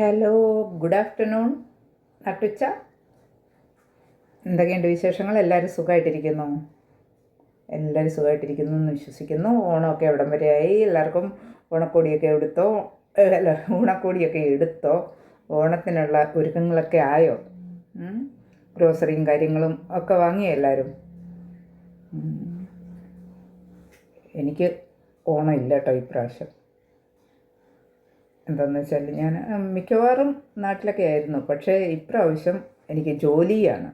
Hello good afternoon നട്ടുച്ച. എന്തൊക്കെയുണ്ട് വിശേഷങ്ങൾ? എല്ലാവരും സുഖമായിട്ടിരിക്കുന്നു എല്ലാവരും സുഖമായിട്ടിരിക്കുന്നു എന്ന് വിശ്വസിക്കുന്നു. ഓണമൊക്കെ എവിടം വരെയായി എല്ലാവർക്കും ഓണക്കോടിയൊക്കെ എടുത്തോ? അല്ല ഓണക്കോടിയൊക്കെ എടുത്തോ? ഓണത്തിനുള്ള ഒരുക്കങ്ങളൊക്കെ ആയോ? ഗ്രോസറിയും കാര്യങ്ങളും ഒക്കെ വാങ്ങിയോ എല്ലാവരും? എനിക്ക് ഓണം ഇല്ല കേട്ടോ ഇപ്രാവശ്യം എന്താണെന്ന് വെച്ചാൽ ഞാൻ മിക്കവാറും നാട്ടിലൊക്കെ ആയിരുന്നു. പക്ഷേ ഇപ്രാവശ്യം എനിക്ക് ജോലിയാണ്.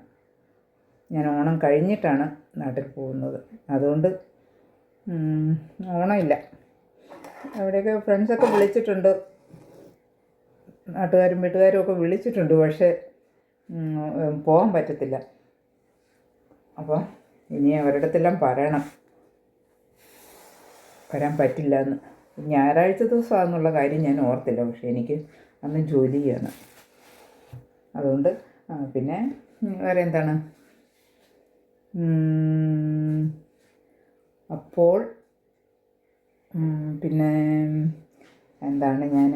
ഞാൻ ഓണം കഴിഞ്ഞിട്ടാണ് നാട്ടിൽ പോകുന്നത്. അതുകൊണ്ട് ഓണമില്ല. അവിടെയൊക്കെ ഫ്രണ്ട്സൊക്കെ വിളിച്ചിട്ടുണ്ട്. നാട്ടുകാരും വീട്ടുകാരും ഒക്കെ വിളിച്ചിട്ടുണ്ട്. പക്ഷേ പോകാൻ പറ്റത്തില്ല. അപ്പോൾ ഇനി അവരുടെ അടുത്തെല്ലാം പറയണം. വരാൻ പറ്റില്ല എന്ന് ഞായറാഴ്ച ദിവസമാണെന്നുള്ള കാര്യം ഞാൻ ഓർത്തില്ല. പക്ഷേ എനിക്ക് അന്ന് ജോലി ചെയ്യണം. അതുകൊണ്ട് പിന്നെ വേറെ എന്താണ്? അപ്പോൾ പിന്നെ എന്താണ് ഞാൻ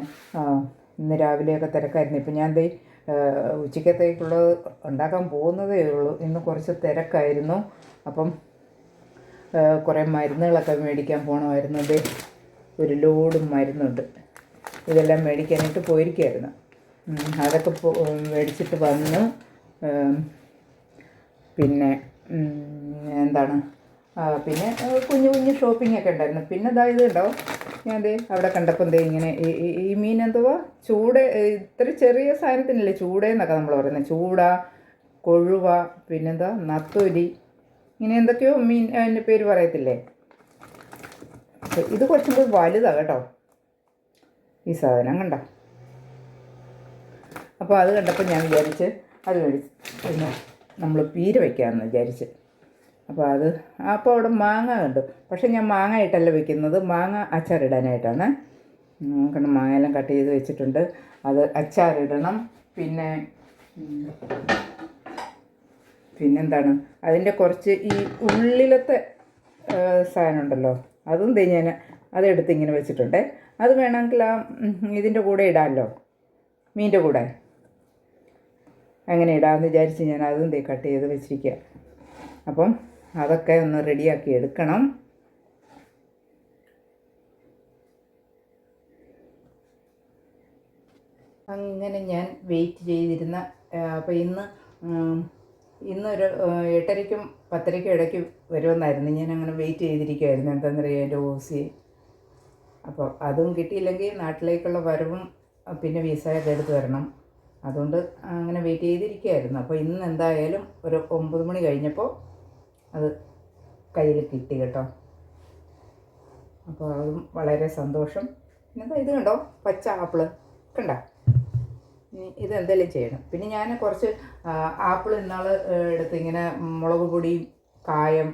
ഇന്ന് രാവിലെയൊക്കെ തിരക്കായിരുന്നു. ഇപ്പം ഞാൻ ദേ ഉച്ചക്കത്തേക്കുള്ളത് ഉണ്ടാക്കാൻ പോകുന്നതേ ഉള്ളൂ. ഇന്ന് കുറച്ച് തിരക്കായിരുന്നു. അപ്പം കുറേ മരുന്നുകളൊക്കെ മേടിക്കാൻ പോകണമായിരുന്നു ദേ ഒരു ലോഡ് മരുന്നുണ്ട്. ഇതെല്ലാം മേടിക്കാനായിട്ട് പോയിരിക്കുകയായിരുന്നു അതൊക്കെ മേടിച്ചിട്ട് വന്ന് പിന്നെ എന്താണ് പിന്നെ കുഞ്ഞു കുഞ്ഞു ഷോപ്പിംഗ് ഒക്കെ ഉണ്ടായിരുന്നു. പിന്നെ ഇതാ ഇത് ഞാൻ ദേ അവിടെ കണ്ടപ്പോൾ ദേ ഇങ്ങനെ ഈ- മീൻ എന്തുവാ? ചൂട ഇത്ര ചെറിയ സാധനത്തിനല്ലേ ചൂടേന്നൊക്കെ നമ്മൾ പറയുന്നത് ചൂട കൊഴുവ പിന്നെന്താ നത്തൊലി ഇങ്ങനെ എന്തൊക്കെയോ മീൻ അതിന്റെ പേര് പറയത്തില്ലേ? ഇത് കുറച്ചും കൂടി വലുതാണ് കേട്ടോ. ഈ സാധനം കണ്ട? അപ്പോൾ അത് കണ്ടപ്പോൾ ഞാൻ വിചാരിച്ച് അത് പിന്നെ നമ്മൾ പീര വയ്ക്കാമെന്ന് വിചാരിച്ച്. അപ്പോൾ അത് അപ്പോൾ അവിടെ മാങ്ങ കണ്ടു. പക്ഷേ ഞാൻ മാങ്ങ ഇട്ടല്ല വെക്കുന്നത്. മാങ്ങ അച്ചാറിടാനായിട്ടാണ്. മാങ്ങ എല്ലാം കട്ട് ചെയ്ത് വെച്ചിട്ടുണ്ട്. അത് അച്ചാറിടണം. പിന്നെ പിന്നെന്താണ്? അതിന്റെ കുറച്ച് ഈ ഉള്ളിലത്തെ സാധനം ഉണ്ടല്ലോ. അതും തേ ഞാൻ അതെടുത്ത് ഇങ്ങനെ വെച്ചിട്ടുണ്ട്. അത് വേണമെങ്കിൽ ആ ഇതിന്റെ കൂടെ ഇടാമല്ലോ. മീന്റെ കൂടെ. അങ്ങനെ ഇടാമെന്ന് വിചാരിച്ച് ഞാൻ അതും തേ കട്ട് ചെയ്ത് വെച്ചിരിക്കുക. അപ്പം അതൊക്കെ ഒന്ന് റെഡിയാക്കി എടുക്കണം. അങ്ങനെ ഞാൻ വെയിറ്റ് ചെയ്തിരുന്ന അപ്പോൾ ഇന്ന് ഇന്നൊരു എട്ടരയ്ക്കും പത്തരയ്ക്കും ഇടയ്ക്ക് വരുമെന്നായിരുന്നു. ഞാൻ അങ്ങനെ വെയിറ്റ് ചെയ്തിരിക്കുമായിരുന്നു എന്താണെന്നറിയാം എന്റെ ഓസി അപ്പോൾ അതും കിട്ടിയില്ലെങ്കിൽ നാട്ടിലേക്കുള്ള വരവും പിന്നെ വിസയൊക്കെ എടുത്ത് വരണം. അതുകൊണ്ട് അങ്ങനെ വെയിറ്റ് ചെയ്തിരിക്കുകയായിരുന്നു അപ്പോൾ ഇന്ന് എന്തായാലും ഒരു ഒമ്പത് മണി കഴിഞ്ഞപ്പോൾ അത് കയ്യിൽ കിട്ടി കേട്ടോ. അപ്പോൾ അതും വളരെ സന്തോഷം. എന്താ ഇത് കണ്ടോ? പച്ച ആപ്പിൾ. കണ്ട? ഇനി ഇതെന്തെങ്കിലും ചെയ്യണം. പിന്നെ ഞാൻ കുറച്ച് ആപ്പിൾ ഇന്നാൾ എടുത്ത് ഇങ്ങനെ മുളക് പൊടി കായം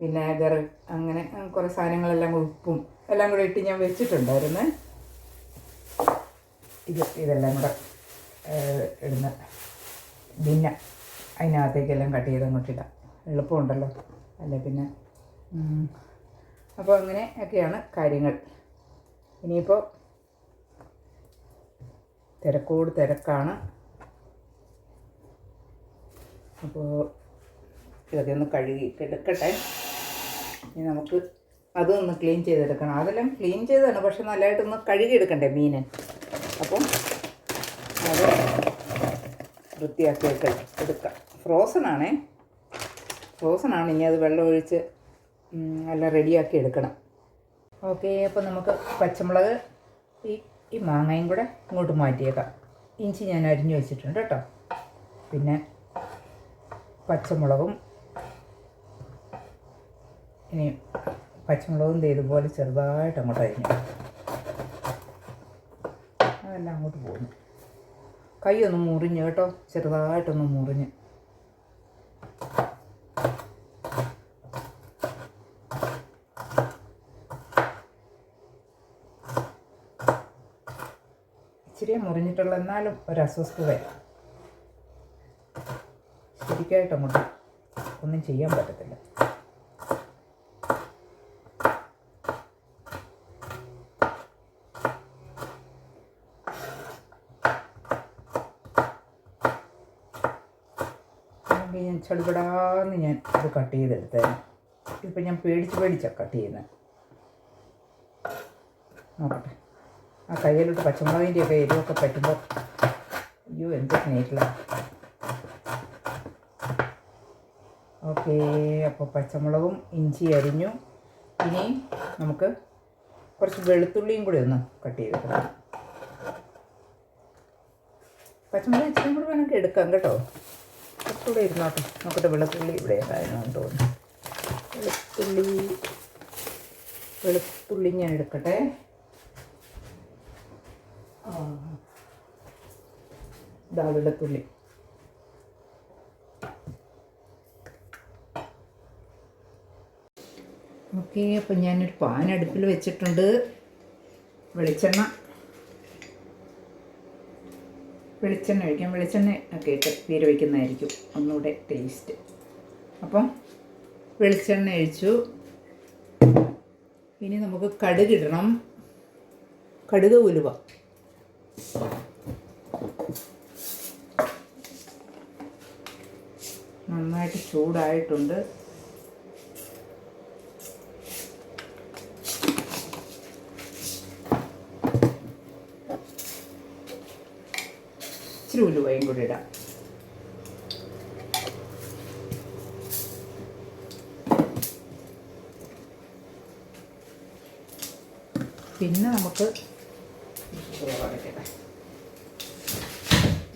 വിനാഗർ അങ്ങനെ കുറേ സാധനങ്ങളെല്ലാം കൂടി ഉപ്പും എല്ലാം കൂടി ഇട്ട് ഞാൻ വെച്ചിട്ടുണ്ടായിരുന്നു. ഇത് ഇതെല്ലാം കൂടെ ഇടുന്ന ഭിന്ന അതിനകത്തേക്കെല്ലാം കട്ട് ചെയ്ത് അങ്ങോട്ട് ഇടാം. എളുപ്പമുണ്ടല്ലോ. അല്ലേ പിന്നെ? അപ്പോൾ അങ്ങനെ ഒക്കെയാണ് കാര്യങ്ങൾ. ഇനിയിപ്പോൾ തിരക്കോട് തിരക്കാണ്. അപ്പോൾ ഇതൊക്കെ ഒന്ന് കഴുകി എടുക്കട്ടെ. ഇനി നമുക്ക് അതൊന്ന് ക്ലീൻ ചെയ്തെടുക്കണം. അതെല്ലാം ക്ലീൻ ചെയ്തതാണ് പക്ഷെ നല്ലതായിട്ടൊന്ന് കഴുകിയെടുക്കണ്ടേ മീൻ അപ്പം അത് വൃത്തിയാക്കിയൊക്കെ എടുക്കാം. ഫ്രോസൺ ആണേ. ഫ്രോസൺ ആണ്. ഇനി അത് വെള്ളം ഒഴിച്ച് എല്ലാം റെഡിയാക്കി എടുക്കണം. ഓക്കെ അപ്പോൾ നമുക്ക് പച്ചമുളക് ഈ ഈ മാങ്ങയും കൂടെ ഇങ്ങോട്ട് മാറ്റിയേക്കാം. ഇഞ്ചി ഞാൻ അരിഞ്ഞു വെച്ചിട്ടുണ്ട് കേട്ടോ. പിന്നെ പച്ചമുളകും ഇനി പച്ചമുളകും ഇതുപോലെ ചെറുതായിട്ട് അങ്ങോട്ട് അരിഞ്ഞു. അതെല്ലാം അങ്ങോട്ട് പോകുന്നു കൈ ഒന്ന് മുറിഞ്ഞു കേട്ടോ. ചെറുതായിട്ടൊന്ന് മുറിഞ്ഞ്. ഇച്ചിരി മുറിഞ്ഞിട്ടുള്ള എന്നാലും ഒരു അസ്വസ്ഥത ശരിക്കായിട്ട് അങ്ങോട്ട് ഒന്നും ചെയ്യാൻ പറ്റത്തില്ല. ഞാൻ ചടുപടാന്ന് ഞാൻ ഇത് കട്ട് ചെയ്തെടുത്തേനെ. ഇപ്പം ഞാൻ പേടിച്ച് പേടിച്ചാണ് കട്ട് ചെയ്യുന്നത് നോക്കട്ടെ. ആ കയ്യിലോട്ട് പച്ചമുളകിന്റെ ഒക്കെ എരിവൊക്കെ പറ്റുമ്പോൾ അയ്യോ എന്ത് സ്നേഹിക്കലാണ് ഓക്കെ അപ്പോൾ പച്ചമുളകും ഇഞ്ചി അരിഞ്ഞു. ഇനി നമുക്ക് കുറച്ച് വെളുത്തുള്ളിയും കൂടി ഒന്ന് കട്ട് ചെയ്തെടുക്കണം പച്ചമുളക് ഇച്ചിരി കൂടി വേണമെങ്കിൽ എടുക്കാം കേട്ടോ. കുറച്ചുകൂടെ ഇരുന്നോട്ടെ. നോക്കട്ടെ വെളുത്തുള്ളി ഇവിടെ ഉണ്ടായിരുന്നു തോന്നുന്നു. വെളുത്തുള്ളി വെളുത്തുള്ളി ഞാൻ എടുക്കട്ടെ. ഇതാ ഓക്കെ അപ്പം ഞാനൊരു പാൻ അടുപ്പിൽ വെച്ചിട്ടുണ്ട്. വെളിച്ചെണ്ണ. വെളിച്ചെണ്ണ ഒഴിക്കാം. വെളിച്ചെണ്ണ ഒക്കെ ഇട്ട് തീരെ വയ്ക്കുന്നതായിരിക്കും ഒന്നുകൂടെ ടേസ്റ്റ് അപ്പം വെളിച്ചെണ്ണ ഒഴിച്ചു. ഇനി നമുക്ക് കടുക് ഇടണം. കടുക് ഉലുവ. നന്നായിട്ട് ചൂടായിട്ടുണ്ട്. ഇച്ചിരി ഉലുവയും കൂടി ഇടാം. പിന്നെ നമുക്ക്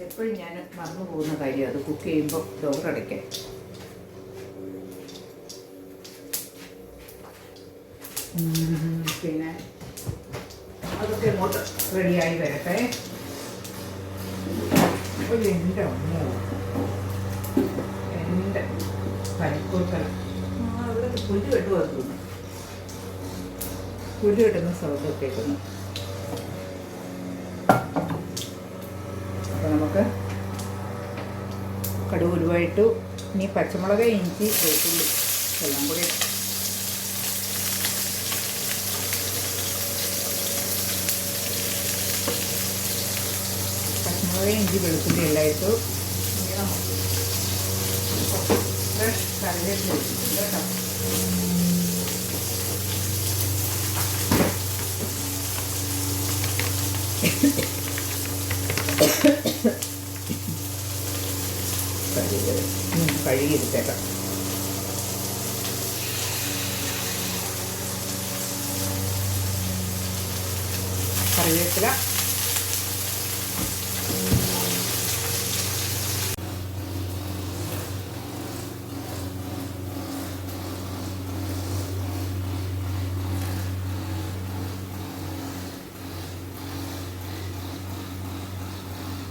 എപ്പോഴും ഞാൻ മറന്നു പോകുന്ന കാര്യം അത് കുക്ക് ചെയ്യുമ്പോൾ ഡോറടയ്ക്കാൻ പിന്നെ അതൊക്കെ ഇങ്ങോട്ട് റെഡിയായി വരട്ടെ. അപ്പോൾ എന്റെ അമ്മോ. എന്റെ പനിക്കൂർക്കല ആ ഇവിടെ പുല്ല് വന്നു പുല്ല് കെട്ടുന്ന സൗണ്ട് കേൾക്കുന്നു അപ്പോൾ നമുക്ക് കടുകുരുവായിട്ടു ഇനി പച്ചമുളക് ഇഞ്ചി വെളുത്തുള്ളി എല്ലാം കൂടി പച്ചമുളക് ഇഞ്ചി വെളുത്തുള്ളി എല്ലാം ഇട്ടു ഇനി നമുക്ക് ഫ്രഷ് കറിവേപ്പില ഇട്ടിട്ടുണ്ട് കേട്ടോ. കഴുകിയെടുത്തേക്കാം. കറിവേപ്പില.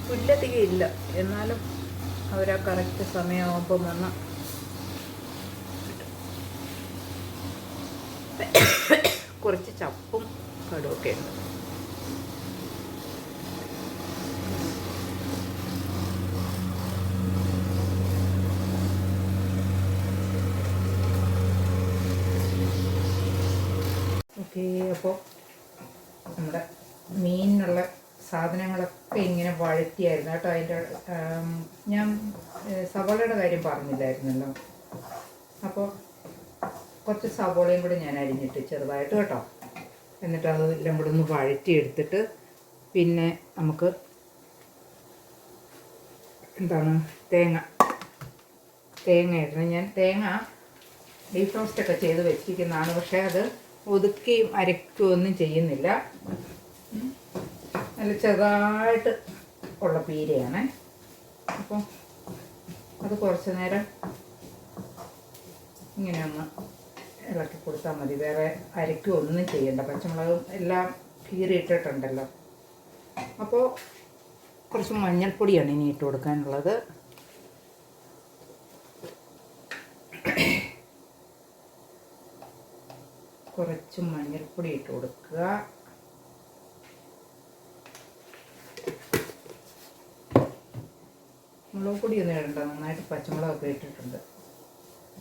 പുല്ലധികം ഇല്ല എന്നാലും അവർ ആ കറക്റ്റ് സമയമാകുമ്പം വന്ന് കുറച്ച് ചപ്പും കടുവൊക്കെ ഉണ്ട്. അപ്പോൾ നമ്മുടെ മീനിനുള്ള സാധനങ്ങളൊക്കെ ഇങ്ങനെ വഴറ്റിയായിരുന്നു കേട്ടോ. അതിന്റെ ഞാൻ സവോളയുടെ കാര്യം പറഞ്ഞില്ലായിരുന്നല്ലോ. അപ്പോൾ കുറച്ച് സവോളയും കൂടി ഞാൻ അരിഞ്ഞിട്ട് ചെറുതായിട്ട് കേട്ടോ. എന്നിട്ട് അത് എല്ലാം കൂടെ ഒന്ന് വഴറ്റിയെടുത്തിട്ട് പിന്നെ നമുക്ക് എന്താണ് തേങ്ങ. തേങ്ങ ഇടണം ഞാൻ തേങ്ങ ഡീപ് റോസ്റ്റൊക്കെ ചെയ്ത് വെച്ചിരിക്കുന്നതാണ്. പക്ഷേ അത് ഒതുക്കിയും അരക്കുകയൊന്നും ചെയ്യുന്നില്ല. നല്ല ചെറുതായിട്ട് ഉള്ള പീരയാണ്. അപ്പോൾ അത് കുറച്ച് നേരം ഇങ്ങനെ ഒന്ന് ഇളക്കി കൊടുത്താൽ മതി. വേറെ അരയ്ക്കും ഒന്നും ചെയ്യണ്ട. പച്ചമുളകും എല്ലാം കീറിയിട്ടിട്ടുണ്ടല്ലോ അപ്പോൾ കുറച്ച് മഞ്ഞൾപ്പൊടിയാണ് ഇനി ഇട്ട് കൊടുക്കാനുള്ളത്. കുറച്ച് മഞ്ഞൾപ്പൊടി ഇട്ട് കൊടുക്കുക. മുളക് പൊടിയൊന്നും ഇടണ്ട. നന്നായിട്ട് പച്ചമുളകൊക്കെ ഇട്ടിട്ടുണ്ട്.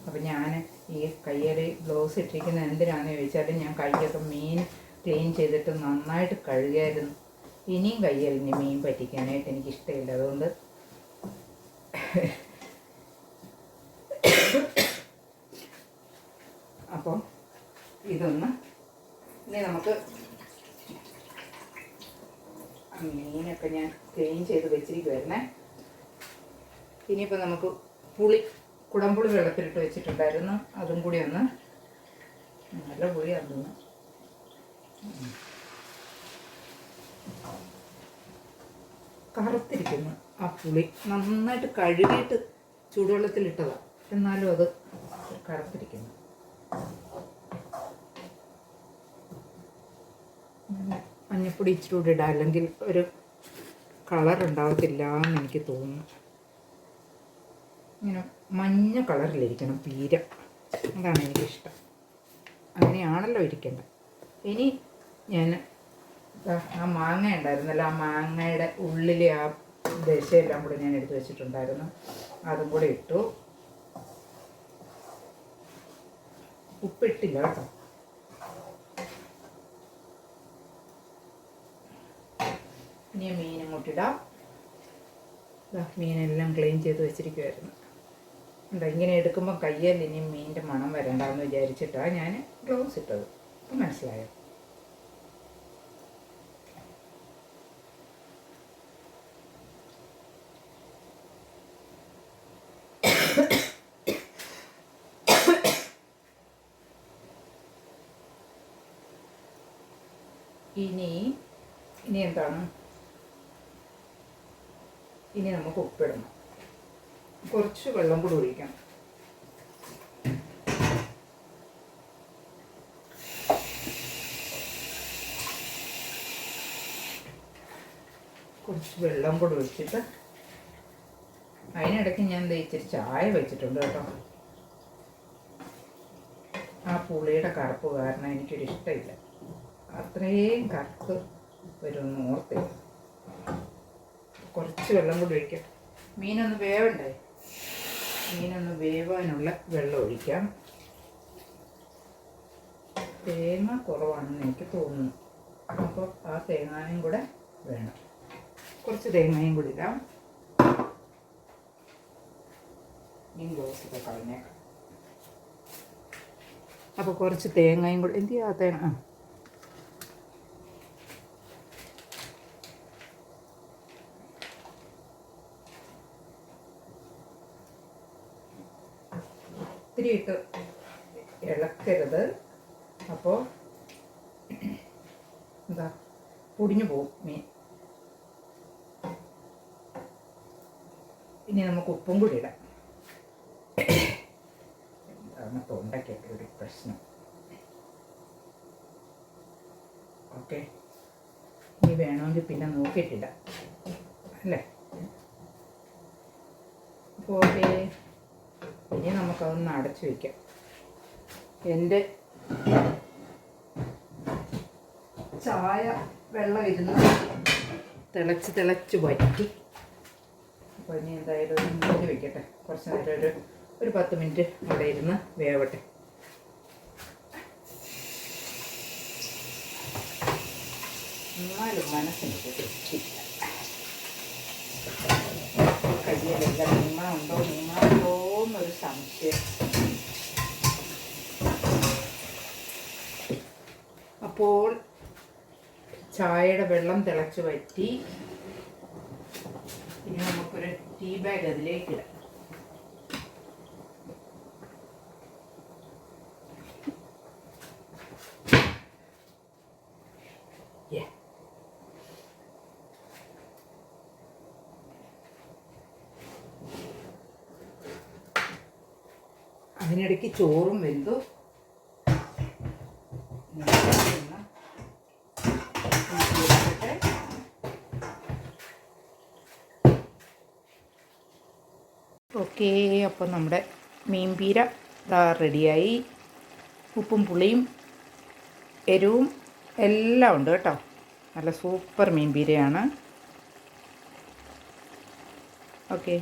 അപ്പം ഞാൻ ഈ കയ്യേറി ഗ്ലൗസ് ഇട്ടിരിക്കുന്നത് എന്തിനാണെന്ന് ചോദിച്ചാൽ ഞാൻ കൈയൊക്കെ മീൻ ക്ലീൻ ചെയ്തിട്ട് നന്നായിട്ട് കഴുകിയായിരുന്നു. ഇനിയും കയ്യലിന് മീൻ പറ്റിക്കാനായിട്ട് എനിക്കിഷ്ടമില്ല. അതുകൊണ്ട് അപ്പോൾ ഇതൊന്ന് ഇനി നമുക്ക് മീനൊക്കെ ഞാൻ ക്ലീൻ ചെയ്ത് വെച്ചിരിക്കുവായിരുന്നേ. ഇനിയിപ്പോൾ നമുക്ക് പുളി കുടംപുളി വെള്ളത്തിലിട്ട് വെച്ചിട്ടുണ്ടായിരുന്നു. അതും കൂടി ഒന്ന് നല്ല പുളിയാന്ന് തോന്നുന്നു കറുത്തിരിക്കുന്നു ആ പുളി. നന്നായിട്ട് കഴുകിയിട്ട് ചൂടുവെള്ളത്തിലിട്ടതാണ് എന്നാലും അത് കറുത്തിരിക്കുന്നു. മഞ്ഞപ്പൊടി ഇച്ചിരി കൂടി ഇടാം. അല്ലെങ്കിൽ ഒരു കളർ ഉണ്ടാവത്തില്ല എന്ന് എനിക്ക് തോന്നുന്നു. ഇങ്ങനെ മഞ്ഞ കളറിലിരിക്കണം പീര. അതാണ് എനിക്കിഷ്ടം. അങ്ങനെയാണല്ലോ ഇരിക്കേണ്ടത്. ഇനി ഞാൻ ആ മാങ്ങ ഉണ്ടായിരുന്നല്ലോ ആ മാങ്ങയുടെ ഉള്ളിലെ ആ ദശയെല്ലാം കൂടി ഞാൻ എടുത്തു വെച്ചിട്ടുണ്ടായിരുന്നു. അതും കൂടി ഇട്ടു. ഉപ്പിട്ടില്ല കേട്ടോ. ഇനി മീൻ അങ്ങോട്ടിടാം മീനെല്ലാം ക്ലീൻ ചെയ്ത് വെച്ചിരിക്കുമായിരുന്നു എന്താ ഇങ്ങനെ എടുക്കുമ്പോൾ കയ്യിൽ ഇനി മീനിന്റെ മണം വരണ്ടെന്ന് വിചാരിച്ചിട്ടാണ് ഞാൻ ഗ്ലൗസ് ഇട്ടത്. അപ്പം മനസ്സിലായോ? ഇനി ഇനി എന്താണ്? ഇനി നമുക്ക് ഉപ്പിടണം. കുറച്ച് വെള്ളം കൂടി ഒഴിക്കണം കുറച്ച് വെള്ളം കൂടി ഒഴിച്ചിട്ട് അതിനിടയ്ക്ക് ഞാൻ എന്താ ഇച്ചിരി ചായ വെച്ചിട്ടുണ്ട് കേട്ടോ. ആ പുളിയുടെ കറുപ്പ് കാരണം എനിക്കൊരു ഇഷ്ടമില്ല. അത്രയും കറുത്ത് വരുമെന്ന് ഓർത്തില്ല. കുറച്ച് വെള്ളം കൂടി ഒഴിക്കാം. മീനൊന്ന് വേവണ്ടേ? മീനൊന്ന് വേവാനുള്ള വെള്ളം ഒഴിക്കാം. തേങ്ങ കുറവാണെന്ന് എനിക്ക് തോന്നുന്നു. അപ്പോൾ ആ തേങ്ങാനും കൂടെ വേണം. കുറച്ച് തേങ്ങയും കൂടി ഇടാം. മീൻ ഗ്ലോസൊക്കെ കളഞ്ഞേക്കാം. അപ്പോൾ കുറച്ച് തേങ്ങയും കൂടി എന്ത് ചെയ്യാ തേങ്ങ? ഇത്തിരി ഇട്ട് ഇളക്കരുത്. അപ്പോൾ എന്താ പൊടിഞ്ഞു പോകും മീൻ. ഇനി നമുക്ക് ഉപ്പും കൂടി ഇടാം. എന്താണ് ഒരു പ്രശ്നം. ഓക്കെ. ഇനി വേണമെങ്കിൽ പിന്നെ നോക്കിയിട്ടില്ല അല്ലേ? അപ്പോൾ ഓക്കേ ഇനി നമുക്കതൊന്ന് അടച്ചു വയ്ക്കാം എന്റെ ചായ വെള്ളം ഇരുന്ന് തിളച്ച് തിളച്ച് വറ്റി. അപ്പോൾ ഇനി എന്തായാലും ഒന്ന് മൂടി വെക്കട്ടെ. കുറച്ച് നേരം ഒരു ഒരു പത്ത് മിനിറ്റ് അവിടെ ഇരുന്ന് വേവട്ടെ. എന്നാലും മനസ്സിന് തൃപ്തിയില്ല കയ്യിലെല്ലാം നീമ ഉണ്ടോ എന്നൊരു സംശയം. അപ്പോൾ ചായയുടെ വെള്ളം തിളച്ച് വറ്റി. ഇനി നമുക്കൊരു ടീ ബാഗ് അതിലേക്ക് ഇടാം. അതിനിടയ്ക്ക് ചോറും വെന്തു. ഓക്കെ അപ്പം നമ്മുടെ മീൻപീര ഇതാ റെഡിയായി. ഉപ്പും പുളിയും എരിവും എല്ലാം ഉണ്ട് കേട്ടോ. നല്ല സൂപ്പർ മീൻപീരയാണ്. ഓക്കെ.